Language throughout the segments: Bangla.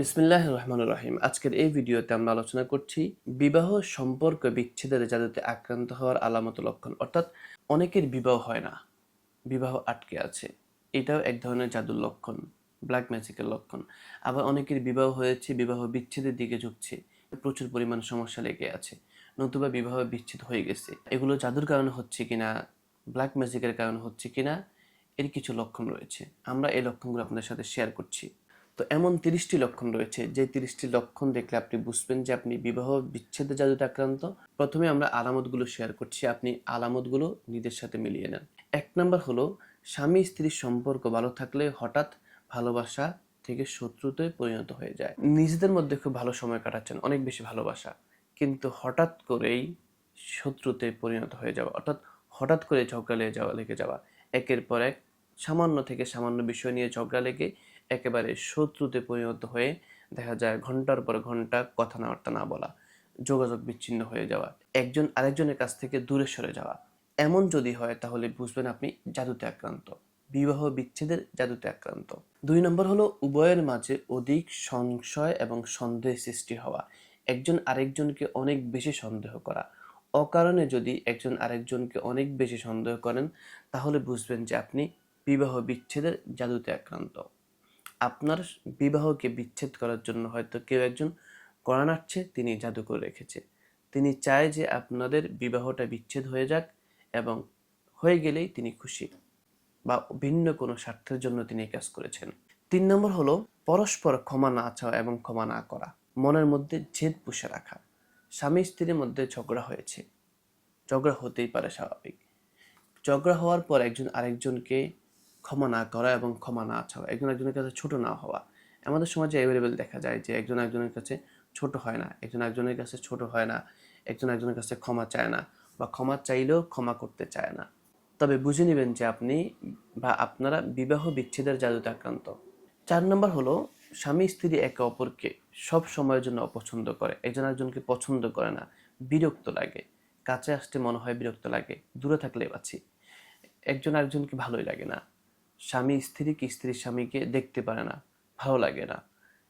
বিসমিল্লাহ রহমান রহিম। আজকের এই ভিডিওতে আমরা আলোচনা করছি বিবাহ সম্পর্ক বিচ্ছেদের জাদুতে আক্রান্ত হওয়ার আলামত লক্ষণ। অর্থাৎ অনেকের বিবাহ হয় না, বিবাহ আটকে আছে। এটাও এক ধরনের জাদুর লক্ষণ ব্ল্যাক ম্যাজিকের লক্ষণ। আবার অনেকের বিবাহ হয়েছে, বিবাহ বিচ্ছেদের দিকে ঝুঁকছে, প্রচুর পরিমাণ সমস্যা লেগে আছে, নতুবা বিবাহ বিচ্ছেদ হয়ে গেছে। এগুলো জাদুর কারণে হচ্ছে কিনা ব্ল্যাক ম্যাজিকের কারণে হচ্ছে কিনা, এর কিছু লক্ষণ রয়েছে। আমরা এই লক্ষণগুলো আপনাদের সাথে শেয়ার করছি। তো এমন তিরিশটি লক্ষণ রয়েছে, যে তিরিশটি লক্ষণ দেখলে আপনি বুঝবেন যে আপনি বিবাহ বিচ্ছেদ জাদুতে আক্রান্ত। প্রথমে আমরা আলামতগুলো শেয়ার করছি, আপনি আলামতগুলো নিজের সাথে মিলিয়ে নেন। এক নম্বর হলো, স্বামী স্ত্রীর সম্পর্ক ভালো থাকলে হঠাৎ ভালোবাসা থেকে শত্রুতে পরিণত হয়ে যায়। নিজেদের মধ্যে খুব ভালো সময় কাটাচ্ছেন, অনেক বেশি ভালোবাসা। কিন্তু হঠাৎ করেই শত্রুতে পরিণত হয়ে যাওয়া, অর্থাৎ হঠাৎ করে ঝগড়া লেগে যাওয়া লেগে যাওয়া। একের পর এক সামান্য থেকে সামান্য বিষয় নিয়ে ঝগড়া লেগে একেবারে শত্রুতে পরিণত হয়ে দেখা যায় ঘণ্টার পর ঘণ্টা কথা না না বলা, যোগাযোগ বিচ্ছিন্ন হয়ে যাওয়া, একজন আরেকজনের কাছ থেকে দূরে সরে যাওয়া। এমন যদি হয় তাহলে বুঝবেন আপনি জাদুতে আক্রান্ত। বিবাহ বিচ্ছেদের জাদুতে আক্রান্ত। দুই নম্বর হলো উভয়ের মাঝে অধিক সংশয় এবং সন্দেহ সৃষ্টি হওয়া। একজন আরেকজনকে অনেক বেশি সন্দেহ করা। অকারণে যদি একজন আরেকজনকে অনেক বেশি সন্দেহ করেন, তাহলে বুঝবেন যে আপনি বিবাহ বিচ্ছেদের জাদুতে আক্রান্ত। আপনার বিবাহকে বিচ্ছেদ করার জন্য হয়তো কেউ একজন করানাচ্ছে তিনি জাদু করে রেখেছে। তিনি চায় যে আপনাদের বিবাহটা বিচ্ছেদ হয়ে যাক এবং হয়ে গেলেই তিনি খুশি বা ভিন্ন কোনো স্বার্থের জন্য তিনি কাজ করেছেন। তিন নম্বর হলো পরস্পর ক্ষমা না চাওয়া এবং ক্ষমা না করা। মনের মধ্যে জেদ পুষে রাখা। স্বামী স্ত্রীর মধ্যে ঝগড়া হয়েছে। ঝগড়া হতেই পারে স্বাভাবিক। ঝগড়া হওয়ার পর একজন আরেকজনকে ক্ষমা না করা এবং ক্ষমা না চাওয়া, একজন একজনের কাছে ছোট না হওয়া। আমাদের সমাজে অ্যাভেলেবেল দেখা যায় যে একজন একজনের কাছে ছোট হয় না, একজন একজনের কাছে ছোট হয় না, একজন একজনের কাছে ক্ষমা চায় না বা ক্ষমা চাইলেও ক্ষমা করতে চায় না। তবে বুঝে নেবেন যে আপনি বা আপনারা বিবাহ বিচ্ছেদের জাদুতে আক্রান্ত। চার নম্বর হলো, স্বামী স্ত্রী একে অপরকে সব সময়ের জন্য অপছন্দ করে, একজন একজনকে পছন্দ করে না, বিরক্ত লাগে। কাছে আসতে মনে হয় বিরক্ত লাগে, দূরে থাকলে বাঁচি। একজন আরেকজনকে ভালোই লাগে না। স্বামী স্ত্রী কি স্ত্রীর স্বামীকে দেখতে পারে না, ভালো লাগে না।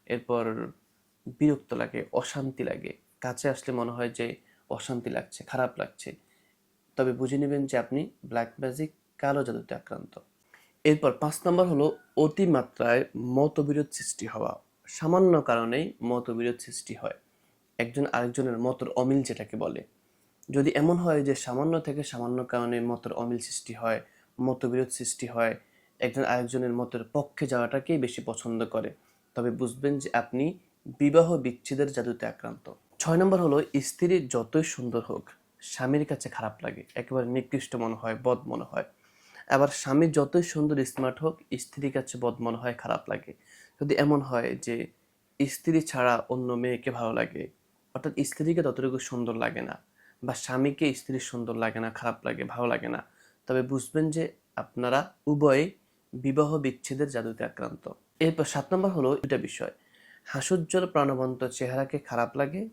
এরপর বিরক্ত লাগে, অশান্তি লাগে। কাছে আসলে মনে হয় যে অশান্তি লাগছে, খারাপ লাগছে। তবে বুঝে নেবেন যে আপনি ব্ল্যাক ম্যাজিক কালো জাদুতে আক্রান্ত। এরপর পাঁচ নম্বর হলো অতিমাত্রায় মতবিরোধ সৃষ্টি হওয়া। সামান্য কারণেই মতবিরোধ সৃষ্টি হয়। একজন আরেকজনের মতর অমিল যেটাকে বলে। যদি এমন হয় যে সামান্য থেকে সামান্য কারণে মতর অমিল সৃষ্টি হয়, মতবিরোধ সৃষ্টি হয় একজন আরেকজনের মতের পক্ষে যাওয়াটাকেই বেশি পছন্দ করে। তবে বুঝবেন যে আপনি বিবাহ বিচ্ছেদের জাদুতে আক্রান্ত। ছয় নম্বর হলো, স্ত্রী যতই সুন্দর হোক, স্বামীর কাছে খারাপ লাগে, একেবারে নিকৃষ্ট মনে হয়, বদ মনে হয়। আবার স্বামী যতই সুন্দর, স্মার্ট হোক, স্ত্রীর কাছে বদ মনে হয়, খারাপ লাগে। যদি এমন হয় যে স্ত্রী ছাড়া অন্য মেয়েকে ভালো লাগে, অর্থাৎ স্ত্রীকে ততটুকু সুন্দর লাগে না বা স্বামীকে স্ত্রীর সুন্দর লাগে না, খারাপ লাগে, ভালো লাগে না, তবে বুঝবেন যে আপনারা উভয়ে বিবাহ বিচ্ছেদের জাদুতে আক্রান্ত। এরপর সাত নম্বর হলো দুটা বিষয়। হাসুজ্জ্বল প্রাণবন্ত চেহারাকে খারাপ লাগে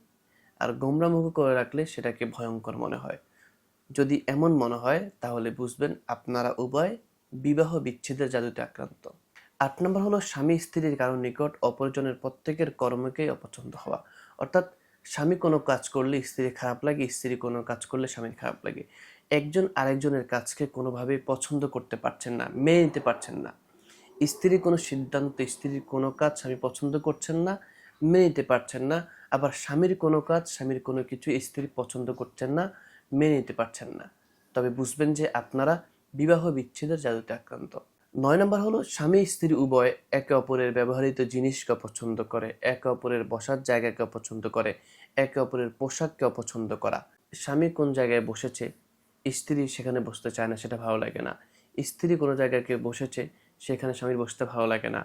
আর গোমরামুখ করে রাখলে সেটাকে ভয়ঙ্কর মনে হয়। যদি এমন মনে হয়, তাহলে বুঝবেন আপনারা উভয় বিবাহ বিচ্ছেদের জাদুতে আক্রান্ত। আট নম্বর হলো স্বামী স্ত্রীর কারণ নিকট অপরজনের প্রত্যেকের কর্মকেই অপছন্দ হওয়া। অর্থাৎ স্বামী কোনো কাজ করলে স্ত্রীর খারাপ লাগে, স্ত্রী কোনো কাজ করলে স্বামীর খারাপ লাগে। একজন আরেকজনের কাজকে কোনোভাবেই পছন্দ করতে পারছেন না, মেনে নিতে পারছেন না। স্ত্রীর কোনো সিদ্ধান্ত, স্ত্রীর কোনো কাজ স্বামী পছন্দ করছেন না, মেনে নিতে পারছেন না। আবার স্বামীর কোনো কাজ, স্বামীর কোনো কিছু স্ত্রী পছন্দ করছেন না, মেনে নিতে পারছেন না। তবে বুঝবেন যে আপনারা বিবাহ বিচ্ছেদের জাদুতে আক্রান্ত। নয় নম্বর হলো, স্বামী, স্ত্রী উভয় একে অপরের ব্যবহৃত জিনিসকে অপছন্দ করে, একে অপরের বসার জায়গাকে অপছন্দ করে, একে অপরের পোশাককে অপছন্দ করা। স্বামী কোন জায়গায় বসেছে স্ত্রী সেখানে বসতে চায় না, সেটা ভালো লাগে না। স্ত্রী কোনো জায়গায় কেউ বসেছে, সেখানে স্বামীর বসতে ভালো লাগে না।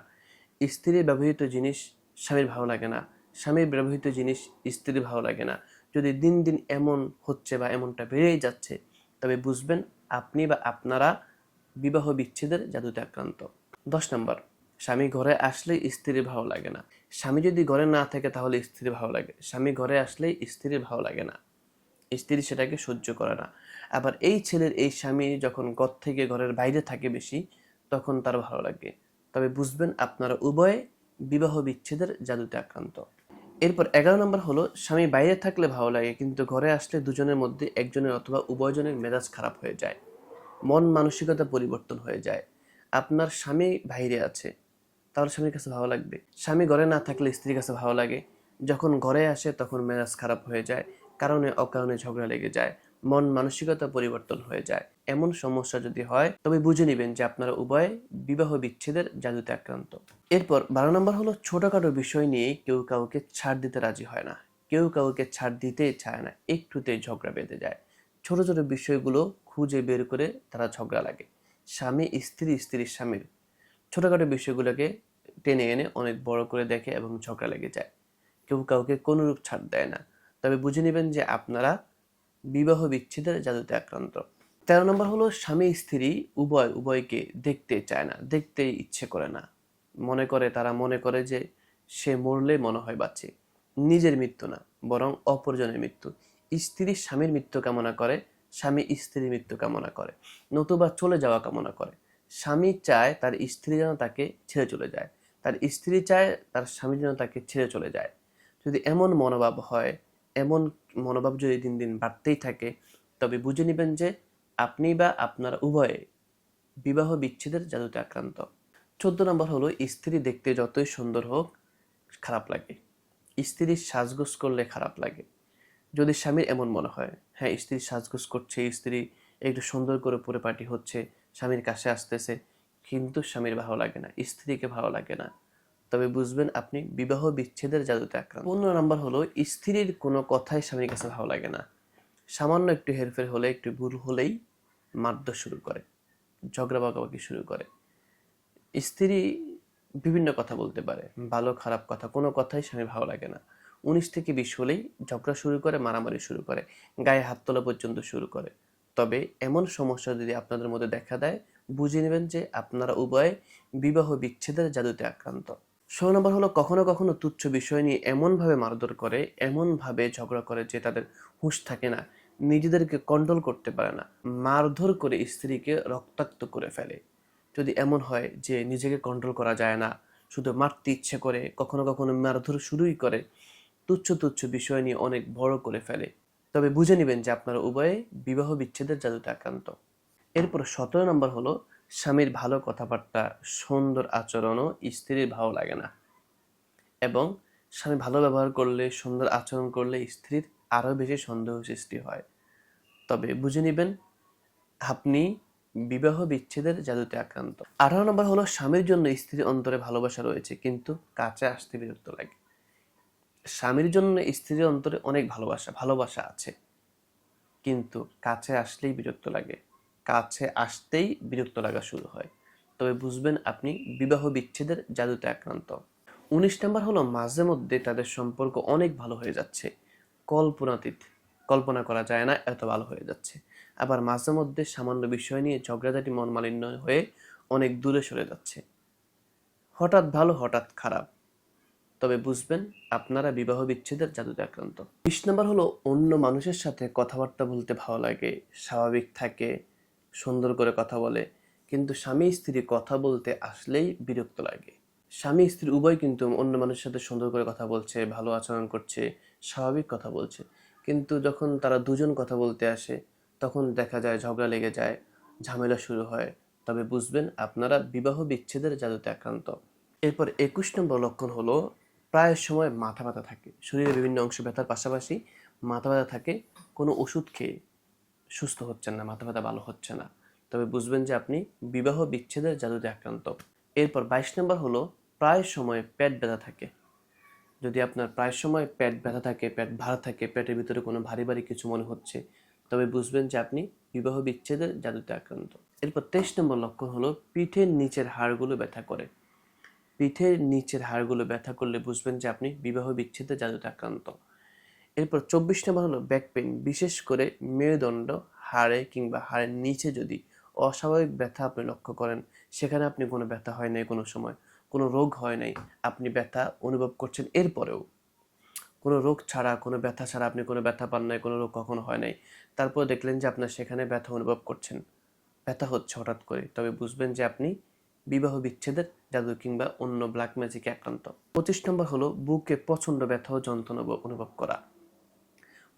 স্ত্রীর ব্যবহৃত জিনিস স্বামীর ভালো লাগে না। স্বামীর ব্যবহৃত জিনিস স্ত্রীর ভালো লাগে না। যদি দিন দিন এমন হচ্ছে বা এমনটা বেড়েই যাচ্ছে, তবে বুঝবেন আপনি বা আপনারা বিবাহ বিচ্ছেদের জাদুতে আক্রান্ত। দশ নম্বর, স্বামী ঘরে আসলে স্ত্রীর ভালো লাগে না। স্বামী যদি ঘরে না থাকে তাহলে স্ত্রীর ভালো লাগে, স্বামী ঘরে আসলে স্ত্রীর ভালো লাগে না। স্ত্রী সেটাকে সহ্য করে না। আবার এই ছেলের এই স্বামী যখন ঘর থেকে ঘরের বাইরে থাকে বেশি, তখন তার ভালো লাগে। তবে বুঝবেন আপনারা উভয়ে বিবাহ বিচ্ছেদের জাদুতে আক্রান্ত। এরপর এগারো নম্বর হলো, স্বামী বাইরে থাকলে ভালো লাগে, কিন্তু ঘরে আসলে দুজনের মধ্যে একজনের অথবা উভয়জনের মেজাজ খারাপ হয়ে যায়। মন মানসিকতা পরিবর্তন হয়ে যায়। আপনার স্বামী বাইরে আছে, তাহলে স্বামীর কাছে ভালো লাগবে। স্বামী ঘরে না থাকলে স্ত্রীর কাছে ভালো লাগে। যখন ঘরে আসে, তখন মেজাজ খারাপ হয়ে যায়। কারণে অকারণে ঝগড়া লেগে যায়, মন মানসিকতা পরিবর্তন হয়ে যায়। এমন সমস্যা যদি হয়, তবে বুঝে নেবেন যে আপনারা উভয় বিবাহ বিচ্ছেদের জাদুতে আক্রান্ত। এরপর বারো নম্বর হলো ছোটখাটো বিষয় নিয়ে কেউ কাউকে ছাড় দিতে রাজি হয় না। কেউ কাউকে ছাড় দিতেই চায় না, একটুতেই ঝগড়া বেঁধে যায়। ছোট ছোট বিষয়গুলো খুঁজে বের করে তারা ঝগড়া লাগে। স্বামী, স্ত্রী, স্ত্রীর স্বামীর। ছোটখাটো বিষয়গুলোকে টেনে এনে অনেক বড় করে দেখে এবং ঝগড়া লেগে যায়। কেউ কাউকে কোনোরূপ ছাড় দেয় না। তবে বুঝে নেবেন যে আপনারা বিবাহ বিচ্ছেদের জাদুতে আক্রান্ত। তেরো নম্বর হলো, স্বামী স্ত্রী উভয়, উভয়কে দেখতে চায় না, দেখতে ইচ্ছে করে না। মনে করে, তারা মনে করে যে সে মরলে মনে হয় বাঁচে। নিজের মৃত্যু না, বরং অপরজনের মৃত্যু। স্ত্রী স্বামীর মৃত্যু কামনা করে, স্বামী স্ত্রীর মৃত্যু কামনা করে, নতুবা চলে যাওয়া কামনা করে। স্বামী চায় তার স্ত্রী যেন তাকে ছেড়ে চলে যায়। তার স্ত্রী চায় তার স্বামী যেন তাকে ছেড়ে চলে যায়। যদি এমন মনোভাব হয় এমন মনোভাব যদি দিন দিন বাড়তেই থাকে, তবে বুঝে নেবেন যে আপনি বা আপনার উভয়ে বিবাহ বিচ্ছেদের জাদুতে আক্রান্ত। চোদ্দ নম্বর হলো, স্ত্রী দেখতে যতই সুন্দর হোক, খারাপ লাগে। স্ত্রীর সাজগোজ করলে খারাপ লাগে। যদি স্বামীর এমন মনে হয় হ্যাঁ স্ত্রী সাজগোজ করছে, স্ত্রী একটু সুন্দর করে পরিপাটি হচ্ছে, স্বামীর কাছে আসতেছে, কিন্তু স্বামীর ভালো লাগে না, স্ত্রীকে ভালো লাগে না। তবে বুঝবেন আপনি বিবাহ বিচ্ছেদের জাদুতে আক্রান্ত। পনেরো নম্বর হলো, স্ত্রীর কোনো কথাই স্বামীর কাছে ভালো লাগে না। সামান্য একটু হেরফের হলে, একটু ভুল হলেই মারধর শুরু করে, ঝগড়া বাগাবাগি শুরু করে। স্ত্রী বিভিন্ন কথা বলতে পারে, ভালো খারাপ কথা, কোনো কথাই স্বামী ভালো লাগে না। উনিশ থেকে বিশ হলেই ঝগড়া শুরু করে, মারামারি শুরু করে, গায়ে হাত তোলা পর্যন্ত শুরু করে। তবে এমন সমস্যা যদি আপনাদের মধ্যে দেখা দেয়, বুঝে নেবেন যে আপনারা উভয়ে বিবাহ বিচ্ছেদের জাদুতে আক্রান্ত। ষোলো নম্বর হলো, কখনো কখনো তুচ্ছ বিষয় নিয়ে এমনভাবে মারধর করে, এমনভাবে ঝগড়া করে যে তাদের হুঁশ থাকে না, নিজেদেরকে কন্ট্রোল করতে পারে না, মারধর করে স্ত্রীকে রক্তাক্ত করে ফেলে। যদি এমন হয় যে নিজেকে কন্ট্রোল করা যায় না, শুধু মারতে ইচ্ছে করে, কখনো কখনো মারধর শুরুই করে, তুচ্ছ তুচ্ছ বিষয় নিয়ে অনেক বড় করে ফেলে, তবে বুঝে নেবেন যে আপনারা উভয়ে বিবাহ বিচ্ছেদের জাদুতে আক্রান্ত। এরপর সতেরো নম্বর হলো স্বামীর ভালো কথাবার্তা, সুন্দর আচরণও স্ত্রীর ভালো লাগে না। এবং স্বামী ভালো ব্যবহার করলে, সুন্দর আচরণ করলে স্ত্রীর আরও বেশি সন্দেহ সৃষ্টি হয়। তবে বুঝে নেবেন, আপনি বিবাহ বিচ্ছেদের জাদুতে আক্রান্ত। আঠারো নম্বর হলো, স্বামীর জন্য স্ত্রীর অন্তরে ভালোবাসা রয়েছে, কিন্তু কাছে আসতে বিরক্ত লাগে। স্বামীর জন্য স্ত্রীর অন্তরে অনেক ভালোবাসা ভালোবাসা আছে, কিন্তু কাছে আসলেই বিরক্ত লাগে। কাছে আসতেই বিরক্ত লাগা শুরু হয়। তবে বুঝবেন আপনি বিবাহ বিচ্ছেদের জাদুতে আক্রান্ত। উনিশ নম্বর হলো মাঝে মধ্যে তাদের সম্পর্ক অনেক ভালো হয়ে যাচ্ছে। কল্পনাতীত। কল্পনা করা যায় না, এত ভালো হয়ে যাচ্ছে। আবার মাঝে মধ্যে সামান্য বিষয় নিয়ে ঝগড়াঝাটি মন মালিন্য হয়ে অনেক দূরে সরে যাচ্ছে। হঠাৎ ভালো, হঠাৎ খারাপ। তবে বুঝবেন আপনারা বিবাহ বিচ্ছেদের জাদুতে আক্রান্ত। বিশ নম্বর হলো অন্য মানুষের সাথে কথাবার্তা বলতে ভালো লাগে, স্বাভাবিক থাকে সুন্দর করে কথা বলে, কিন্তু স্বামী স্ত্রী কথা বলতে আসলেই বিরক্ত লাগে। স্বামী স্ত্রী উভয় কিন্তু অন্য মানুষের সাথে সুন্দর করে কথা বলছে, ভালো আচরণ করছে, স্বাভাবিক কথা বলছে। কিন্তু যখন তারা দুজন কথা বলতে আসে, তখন দেখা যায় ঝগড়া লেগে যায়, ঝামেলা শুরু হয়। তবে বুঝবেন, আপনারা বিবাহ বিচ্ছেদের জাদুতে আক্রান্ত। এরপর একুশ নম্বর লক্ষণ হলো, প্রায় সময় মাথা ব্যথা থাকে। শরীরের বিভিন্ন অংশ ব্যথার পাশাপাশি মাথা ব্যথা থাকে, কোনো ওষুধ খেয়ে। সুস্থ হচ্ছেন না, মাথা ব্যথা ভালো হচ্ছে না। তবে বুঝবেন যে আপনি বিবাহ বিচ্ছেদের জাদুতে আক্রান্ত। এরপর বাইশ নম্বর হলো প্রায় সময় পেট ব্যথা থাকে। যদি আপনার প্রায় সময় পেট ব্যথা থাকে, পেট ভার থাকে, পেটের ভিতরে কোনো ভারী ভারী কিছু মনে হচ্ছে, তবে বুঝবেন যে আপনি বিবাহ বিচ্ছেদের জাদুতে আক্রান্ত। এরপর তেইশ নম্বর লক্ষণ হলো পিঠের নিচের হাড়গুলো ব্যথা করে। পিঠের নিচের হাড়গুলো ব্যথা করলে বুঝবেন যে আপনি বিবাহ বিচ্ছেদের জাদুতে আক্রান্ত। এরপর চব্বিশ নম্বর হলো ব্যাক পেন বিশেষ করে মেরুদণ্ড, হাড়ে কিংবা হাড়ের নিচে যদি অস্বাভাবিক ব্যথা আপনি লক্ষ্য করেন, সেখানে আপনি কোনো ব্যথা হয় নাই কোনো সময়, কোনো রোগ হয় নাই, আপনি ব্যথা অনুভব করছেন। এরপরেও কোনো রোগ ছাড়া, কোনো ব্যথা ছাড়া আপনি কোনো ব্যথা পান নাই, কোনো রোগ কখনো হয় নাই, তারপর দেখলেন যে আপনার সেখানে ব্যথা অনুভব করছেন। ব্যথা হচ্ছে হঠাৎ করে, তবে বুঝবেন যে আপনি বিবাহ বিচ্ছেদের, জাদু কিংবা অন্য ব্ল্যাক ম্যাজিকে আক্রান্ত। পঁচিশ নম্বর হলো বুকে প্রচণ্ড ব্যথা ও যন্ত্রণা অনুভব করা।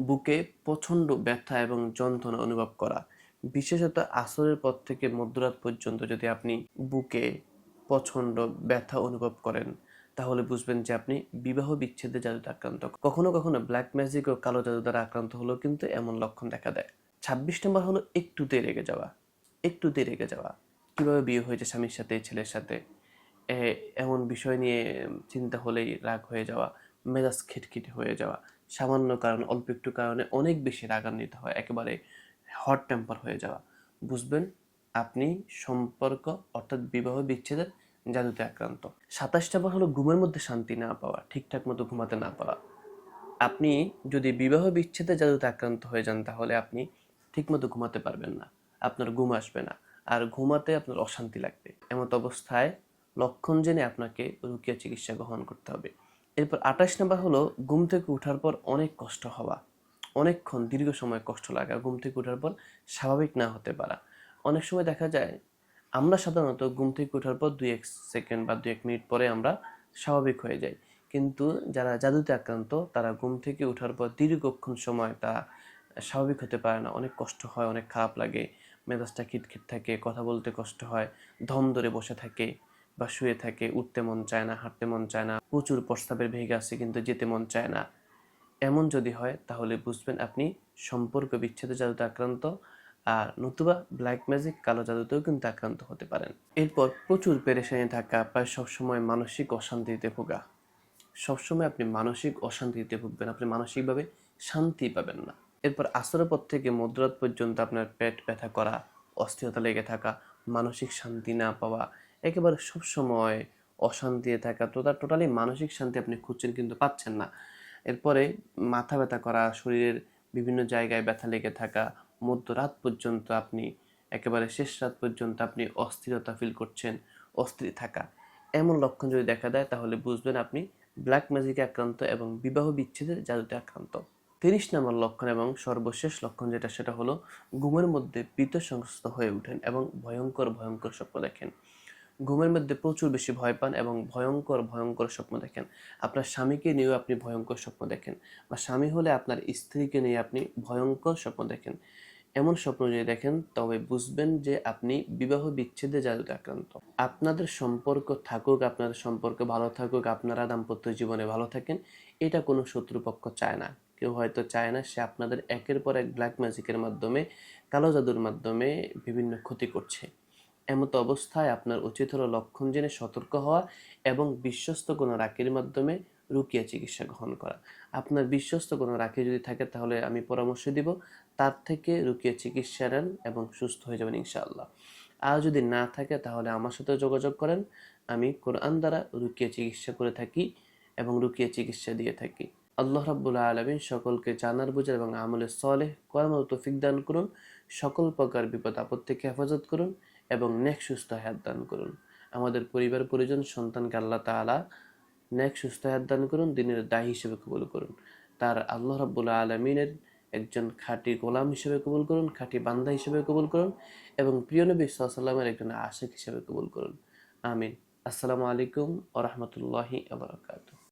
বুকে প্রচণ্ড ব্যথা এবং যন্ত্রণা অনুভব করা। বিশেষত আসরের পর থেকে মধ্যরাত পর্যন্ত যদি আপনি বুকে প্রচণ্ড ব্যথা অনুভব করেন, তাহলে বুঝবেন যে আপনি বিবাহ বিচ্ছেদে জাদুতে আক্রান্ত। কখনো কখনো ব্ল্যাক ম্যাজিক ও কালো জাদু দ্বারা আক্রান্ত হলেও কিন্তু এমন লক্ষণ দেখা দেয়। ছাব্বিশ নম্বর হলো একটুতে রেগে যাওয়া। একটুতে রেগে যাওয়া। কীভাবে বিয়ে হয়েছে স্বামীর সাথে, ছেলের সাথে? এমন বিষয় নিয়ে চিন্তা হলেই রাগ হয়ে যাওয়া, মেজাজ খিটখিটে হয়ে যাওয়া। সামান্য কারণে, অল্প একটু কারণে অনেক বেশি রাগান্বিত হয়, একেবারে হট টেম্পার হয়ে যাওয়া। বুঝবেন, আপনি সম্পর্ক অর্থাৎ বিবাহ বিচ্ছেদের জাদুতে আক্রান্ত। সাতাশ নম্বর হলো ঘুমের মধ্যে শান্তি না পাওয়া, ঠিকঠাক মতো ঘুমাতে না পারা। আপনি যদি বিবাহ বিচ্ছেদে জাদুতে আক্রান্ত হয়ে যান, তাহলে আপনি ঠিকমতো ঘুমাতে পারবেন না। আপনার ঘুম আসবে না। আর ঘুমাতে আপনার অশান্তি লাগবে। এমত অবস্থায় লক্ষণ জেনে আপনাকে রুকিয়া চিকিৎসা গ্রহণ করতে হবে। এরপর আঠাশ নাম্বার হলো, ঘুম থেকে ওঠার পর অনেক কষ্ট হওয়া। অনেকক্ষণ দীর্ঘ সময় কষ্ট লাগা, ঘুম থেকে ওঠার পর স্বাভাবিক না হতে পারা। অনেক সময় দেখা যায়, আমরা সাধারণত ঘুম থেকে ওঠার পর দুই এক সেকেন্ড বা দুই এক মিনিট পরে আমরা স্বাভাবিক হয়ে যাই। কিন্তু যারা জাদুতে আক্রান্ত, তারা ঘুম থেকে ওঠার পর দীর্ঘক্ষণ সময় তা স্বাভাবিক হতে পারে না। অনেক কষ্ট হয়, অনেক খারাপ লাগে, মেজাজটা খিটখিট থাকে, কথা বলতে কষ্ট হয়, ধম ধরে বসে থাকে। বা শুয়ে থাকে, উঠতে মন চায় না, হাঁটতে মন চায় না, প্রচুর প্রস্তাবের ভেগে আছে কিন্তু যেতে মন চায় না। এমন যদি হয়, তাহলে বুঝবেন আপনি সম্পর্ক বিচ্ছেদে জাদুতে আক্রান্ত আর নতুবা ব্ল্যাক ম্যাজিক কালো জাদুতেও কিন্তু আক্রান্ত হতে পারেন। এরপর প্রচুর পেরেশানি থাকা, প্রায় সবসময় মানসিক অশান্তিতে ভোগা। সবসময় আপনি মানসিক অশান্তিতে ভুগবেন, আপনি মানসিকভাবে শান্তি পাবেন না। এরপর আসরের পর থেকে মধ্যরাত পর্যন্ত আপনার পেট ব্যথা করা, অস্থিরতা লেগে থাকা, মানসিক শান্তি না পাওয়া একেবারে সবসময় অশান্তিতে থাকা, তো তার টোটালি মানসিক শান্তি আপনি খুঁজছেন কিন্তু পাচ্ছেন না। এরপরে মাথা ব্যথা করা, শরীরের বিভিন্ন জায়গায় ব্যথা লেগে থাকা, মধ্যরাত পর্যন্ত আপনি, একেবারে শেষ রাত পর্যন্ত আপনি অস্থিরতা ফিল করছেন, অস্থির থাকা। এমন লক্ষণ যদি দেখা দেয় তাহলে বুঝবেন আপনি ব্ল্যাক ম্যাজিকে আক্রান্ত এবং বিবাহ বিচ্ছেদের জাদুতে আক্রান্ত। তিরিশ নম্বর লক্ষণ এবং সর্বশেষ লক্ষণ যেটা, সেটা হলো ঘুমের মধ্যে পিত সংস্থ হয়ে ওঠেন এবং ভয়ঙ্কর ভয়ঙ্কর স্বপ্ন দেখেন। ঘুমের মধ্যে প্রচুর বেশি ভয় পান এবং ভয়ঙ্কর ভয়ঙ্কর স্বপ্ন দেখেন। আপনার স্বামীকে নিয়েও আপনি ভয়ঙ্কর স্বপ্ন দেখেন বা স্বামী হলে আপনার স্ত্রীকে নিয়ে আপনি ভয়ঙ্কর স্বপ্ন দেখেন। এমন স্বপ্ন যদি দেখেন, তবে বুঝবেন যে আপনি বিবাহ বিচ্ছেদে জাদুতে আক্রান্ত। আপনাদের সম্পর্ক থাকুক আপনাদের সম্পর্ক ভালো থাকুক, আপনারা দাম্পত্য জীবনে ভালো থাকেন, এটা কোনো শত্রুপক্ষ চায় না। কেউ হয়তো চায় না সে আপনাদের একের পর এক ব্ল্যাক ম্যাজিকের মাধ্যমে, কালো জাদুর মাধ্যমে বিভিন্ন ক্ষতি করছে। এমতো অবস্থায় আপনার উচিত হলো লক্ষণ জেনে সতর্ক হওয়া এবং বিশ্বস্ত কোনো রাখির মাধ্যমে রুকিয়া চিকিৎসা গ্রহণ করা। আপনার বিশ্বস্ত কোনো রাখি যদি থাকে তাহলে আমি পরামর্শ দিব, তার থেকে রুকিয়া চিকিৎসা নেন এবং সুস্থ হয়ে যাবেন ইনশাআল্লাহ। আর যদি না থাকে তাহলে আমার সাথে যোগাযোগ করেন, আমি কোরআন দ্বারা রুকিয়া চিকিৎসা করে থাকি এবং রুকিয়া চিকিৎসা দিয়ে থাকি। আল্লাহ রাব্বুল আলমিন সকলকে জানার বুঝার এবং আমলে সলেহ কর্মের তৌফিক দান করুন, সকল প্রকার বিপদ আপদ থেকে হেফাজত করুন। এবং নেক সুস্থ হায়াত দান করুন। আমাদের পরিবার, পরিজন, সন্তানকে আল্লাহ তাআলা নেক, সুস্থ হায়াত দান করুন, দিনের দায়ী হিসেবে কবুল করুন। তার আল্লাহ রাব্বুল আলমিনের একজন খাঁটি গোলাম হিসেবে কবুল করুন, খাঁটি বান্দা হিসেবে কবুল করুন এবং প্রিয় নবী সাল্লামের একজন আশেক হিসেবে কবুল করুন। আমিন। আসসালামু আলাইকুম ওরহমতুল্লাহি আবরকাত